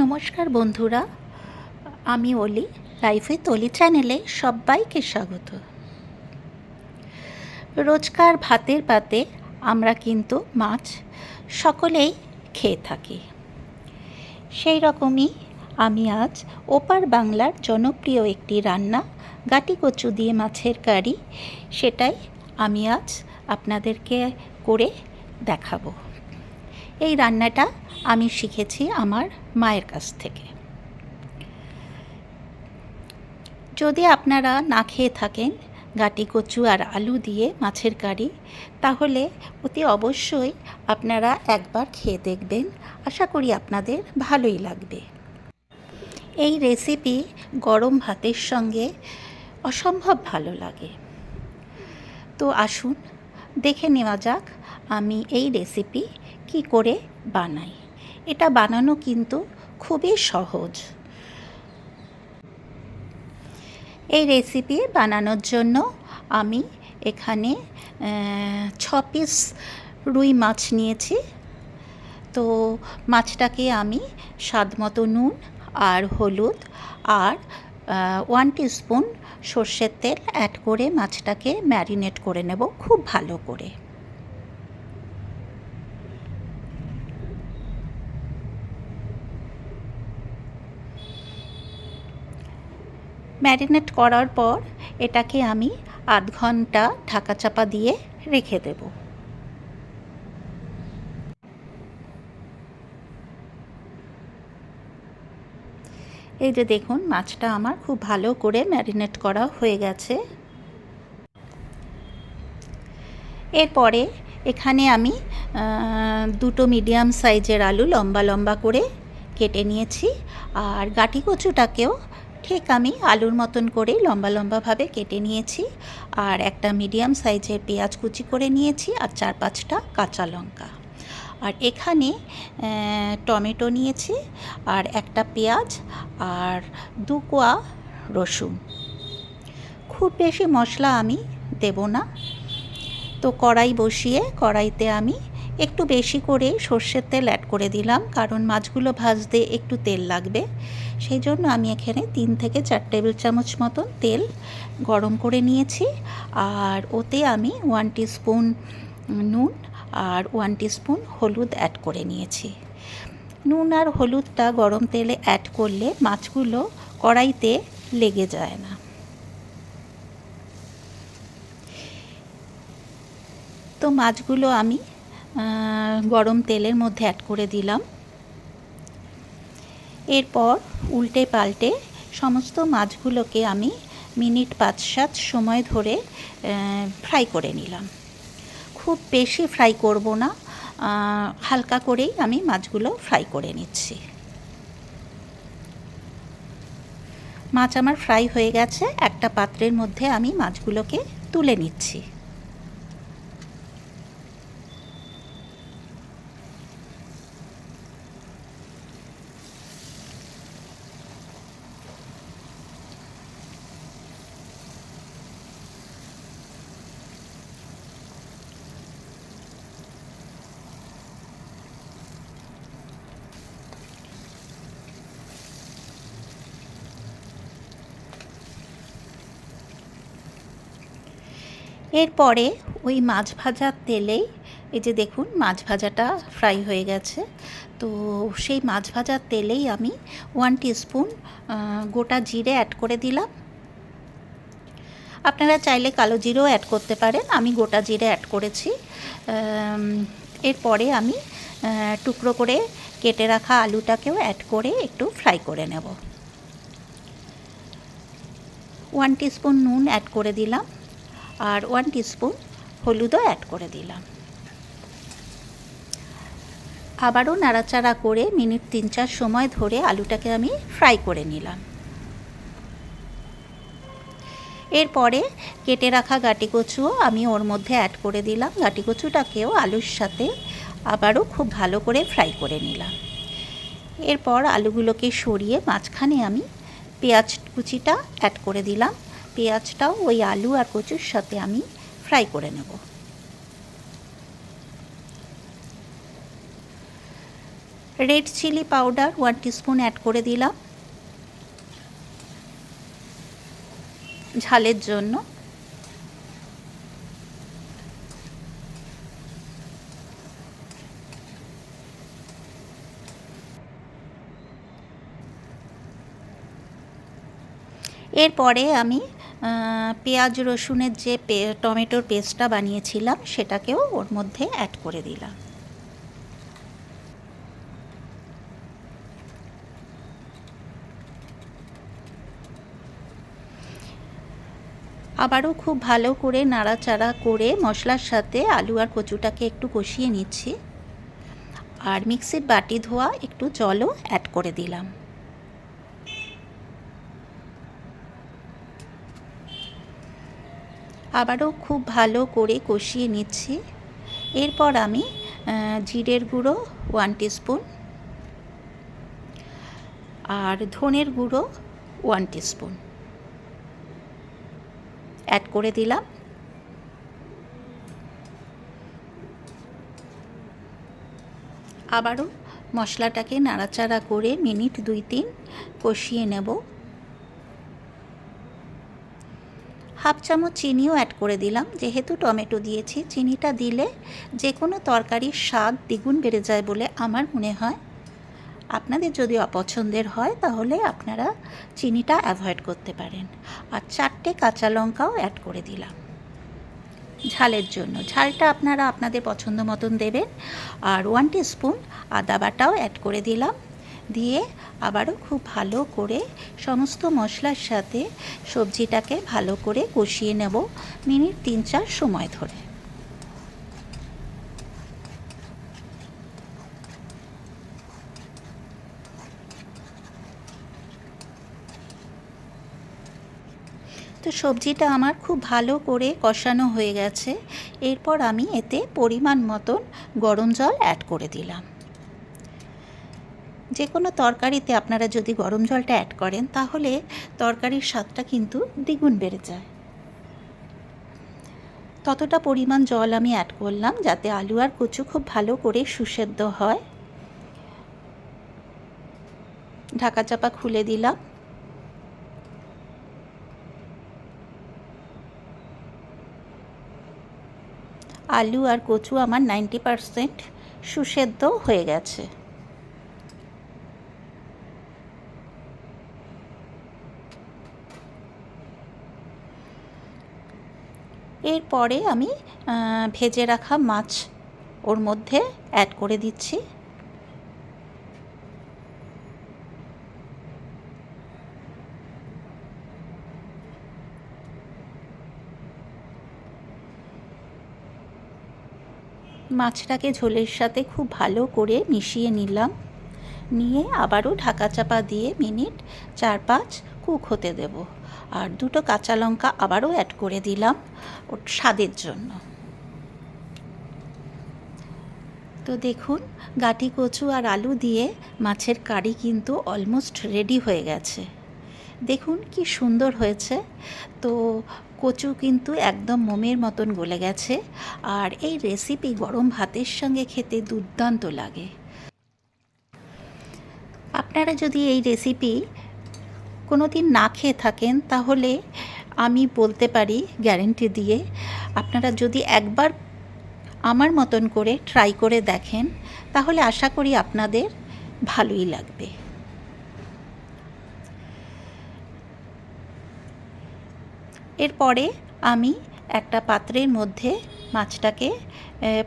নমস্কার বন্ধুরা, আমি অলি লাইফে তলি চ্যানেলে সবাইকে স্বাগত। রোজকার ভাতের পাতে আমরা কিন্তু মাছ সকলেই খেয়ে থাকি। সেই রকমই আমি আজ ওপার বাংলার জনপ্রিয় একটি রান্না, গাটি কচু দিয়ে মাছের কারি, সেটাই আমি আজ আপনাদেরকে করে দেখাবো। এই রান্নাটা আমি শিখেছি আমার মায়ের কাছ থেকে। যদি আপনারা না খেয়ে থাকেন গাটি কচু আর আলু দিয়ে মাছের কারি, তাহলে অতি অবশ্যই আপনারা একবার খেয়ে দেখবেন। আশা করি আপনাদের ভালোই লাগবে। এই রেসিপি গরম ভাতের সঙ্গে অসম্ভব ভালো লাগে। তো আসুন, দেখে নেওয়া যাক আমি এই রেসিপি কি করে বানাই? এটা বানানো কিন্তু খুবই সহজ। এই রেসিপি বানানোর জন্য আমি এখানে ছ পিস রুই মাছ নিয়েছি। তো মাছটাকে আমি স্বাদ মতো নুন আর হলুদ আর ওয়ান স্পুন সর্ষের তেল অ্যাড করে মাছটাকে ম্যারিনেট করে নেব খুব ভালো করে। ম্যারিনেট করার পর এটাকে আমি আধ ঘণ্টা ঢাকা চাপা দিয়ে রেখে দেব। এই যে দেখুন, মাছটা আমার খুব ভালো করে ম্যারিনেট করা হয়ে গেছে। এরপরে এখানে আমি দুটো মিডিয়াম সাইজের আলু লম্বা লম্বা করে কেটে নিয়েছি, আর গাটি কচুটাকেও ঠিক আমি আলুর মতন করে লম্বা লম্বাভাবে কেটে নিয়েছি আর একটা মিডিয়াম সাইজের পেঁয়াজ কুচি করে নিয়েছি আর চার পাঁচটা কাঁচা লঙ্কা। আর এখানে টমেটো নিয়েছি আর একটা পেঁয়াজ আর দু কোয়া রসুন। খুব বেশি মশলা আমি দেব না। তো কড়াই বসিয়ে কড়াইতে আমি একটু বেশি করে সর্ষের তেল অ্যাড করে দিলাম, কারণ মাছগুলো ভাজতে একটু তেল লাগবে। সেই জন্য আমি এখানে তিন থেকে চার টেবিল চামচ মতন তেল গরম করে নিয়েছি। আর ওতে আমি ওয়ান স্পুন নুন আর ওয়ান স্পুন হলুদ অ্যাড করে নিয়েছি। নুন আর হলুদটা গরম তেলে অ্যাড করলে মাছগুলো কড়াইতে লেগে যায় না। তো মাছগুলো আমি গরম তেলের মধ্যে অ্যাড করে দিলাম। এরপর উল্টে পাল্টে সমস্ত মাছগুলোকে আমি মিনিট পাঁচ সাত সময় ধরে ফ্রাই করে নিলাম। খুব বেশি ফ্রাই করব না হালকা করেই আমি মাছগুলো ফ্রাই করে নিচ্ছি। মাছ আমার ফ্রাই হয়ে গেছে, একটা পাত্রের মধ্যে আমি মাছগুলোকে তুলে নিচ্ছি। এরপরে ওই মাছ ভাজার তেলেই, এই যে দেখুন মাছ ভাজাটা ফ্রাই হয়ে গেছে। তো সেই মাছ ভাজার তেলেই আমি ওয়ান স্পুন গোটা জিরে অ্যাড করে দিলাম। আপনারা চাইলে কালো জিরেও অ্যাড করতে পারেন, আমি গোটা জিরে অ্যাড করেছি। এরপরে আমি টুকরো করে কেটে রাখা আলুটাকেও অ্যাড করে একটু ফ্রাই করে নেব। ওয়ান স্পুন নুন অ্যাড করে দিলাম। আর ওয়ান টিস্পুন হলুদও অ্যাড করে দিলাম। আবারও নাড়াচাড়া করে মিনিট তিন চার সময় ধরে আলুটাকে আমি ফ্রাই করে নিলাম। এরপরে কেটে রাখা গাটি কচুও আমি ওর মধ্যে অ্যাড করে দিলাম। গাটি কচুটাকেও আলুর সাথে আবারও খুব ভালো করে ফ্রাই করে নিলাম। এরপর আলুগুলোকে সরিয়ে মাঝখানে আমি পেঁয়াজ কুচিটা অ্যাড করে দিলাম। পেঁয়াজটাও, ওই আলু আর কচুর সাথে আমি ফ্রাই করে নেব। Red chilli powder one teaspoon add করে দিলাম। ঝালের জন্য। এরপরে আমি পেঁয়াজ রসুনের যে পে, টমেটোর পেস্টটা বানিয়েছিলাম, সেটাকেও ওর মধ্যে অ্যাড করে দিলাম। আবারও খুব ভালো করে নাড়াচাড়া করে মশলার সাথে আলু আর কচুটাকে একটু কষিয়ে নিচ্ছি। আর মিক্সির বাটি ধোয়া একটু জলও অ্যাড করে দিলাম। আবারও খুব ভালো করে কষিয়ে নিচ্ছি। এরপর আমি জিরের গুঁড়ো ওয়ান টিস্পুন আর ধনের গুঁড়ো ওয়ান টিস্পুন অ্যাড করে দিলাম। আবারও মশলাটাকে নাড়াচাড়া করে মিনিট দুই তিন কষিয়ে নেব। হাফ চামচ চিনিও অ্যাড করে দিলাম। যেহেতু টমেটো দিয়েছি, চিনিটা দিলে যে কোনো তরকারির স্বাদ দ্বিগুণ বেড়ে যায় বলে আমার মনে হয়। আপনাদের যদি অপছন্দের হয়, তাহলে আপনারা চিনিটা অ্যাভয়েড করতে পারেন। আর চারটে কাঁচা লঙ্কাও অ্যাড করে দিলাম। ঝালের জন্য। ঝালটা আপনারা আপনাদের পছন্দ মতন দেবেন। আর ওয়ান টি স্পুন আদা বাটাও অ্যাড করে দিলাম। দিয়ে আবারও খুব ভালো করে সমস্ত মশলার সাথে সবজিটাকে ভালো করে কষিয়ে নেব মিনিট তিন চার সময় ধরে। তো সবজিটা আমার খুব ভালো করে কষানো হয়ে গেছে। এরপর আমি এতে পরিমাণ মতন গরম জল অ্যাড করে দিলাম। যে কোনো তরকারিতে আপনারা যদি গরম জলটা অ্যাড করেন, তাহলে তরকারির স্বাদটা কিন্তু দ্বিগুণ বেড়ে যায়। ততটা পরিমাণ জল আমি অ্যাড করলাম যাতে আলু আর কচু খুব ভালো করে সুসেদ্ধ হয়। ঢাকা চাপা খুলে দিলাম। আলু আর কচু আমার নাইনটি পারসেন্ট সুসেদ্ধ হয়ে গেছে। এরপরে আমি ভেজে রাখা মাছ ওর মধ্যে অ্যাড করে দিচ্ছি। মাছটাকে ঝোলের সাথে খুব ভালো করে মিশিয়ে নিলাম। নিয়ে আবারও ঢাকা চাপা দিয়ে মিনিট চার পাঁচ কুক হতে দেব। আর দুটো কাঁচা লঙ্কা আবারও অ্যাড করে দিলাম ওর স্বাদের জন্য। তো দেখুন, গাটি কচু আর আলু দিয়ে মাছের কারি কিন্তু অলমোস্ট রেডি হয়ে গেছে। দেখুন কি সুন্দর হয়েছে। তো কচু কিন্তু একদম মোমের মতন গলে গেছে। আর এই রেসিপি গরম ভাতের সঙ্গে খেতে দুর্দান্ত লাগে। আপনারা যদি এই রেসিপি কোনো দিন না খেয়ে থাকেন, তাহলে আমি বলতে পারি গ্যারেন্টি দিয়ে আপনারা যদি একবার আমার মতন করে ট্রাই করে দেখেন, তাহলে আশা করি আপনাদের ভালোই লাগবে। এরপরে আমি একটা পাত্রের মধ্যে মাছটাকে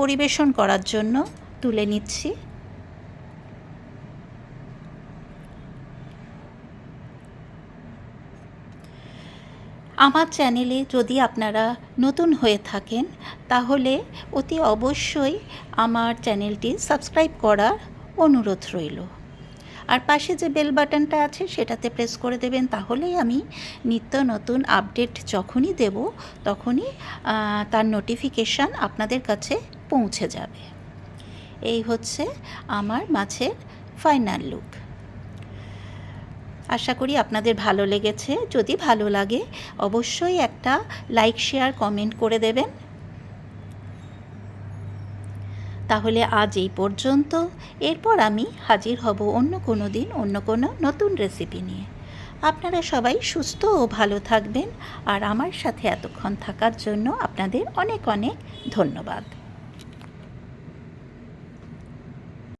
পরিবেশন করার জন্য তুলে নিচ্ছি। আমার চ্যানেলে যদি আপনারা নতুন হয়ে থাকেন, তাহলে অতি অবশ্যই আমার চ্যানেলটি সাবস্ক্রাইব করার অনুরোধ রইল। আর পাশে যে বেল বাটনটা আছে, সেটাতে প্রেস করে দেবেন, তাহলেই আমি নিত্য নতুন আপডেট যখনই দেব, তখনই তার নোটিফিকেশান আপনাদের কাছে পৌঁছে যাবে। এই হচ্ছে আমার মাছের ফাইনাল লুক। আশা করি আপনাদের ভালো লেগেছে। যদি ভালো লাগে, অবশ্যই একটা লাইক শেয়ার কমেন্ট করে দেবেন। তাহলে আজ এই পর্যন্ত। এরপর আমি হাজির হব অন্য কোনো দিন, অন্য কোনো নতুন রেসিপি নিয়ে। আপনারা সবাই সুস্থ ও ভালো থাকবেন। আর আমার সাথে এতক্ষণ থাকার জন্য আপনাদের অনেক অনেক ধন্যবাদ।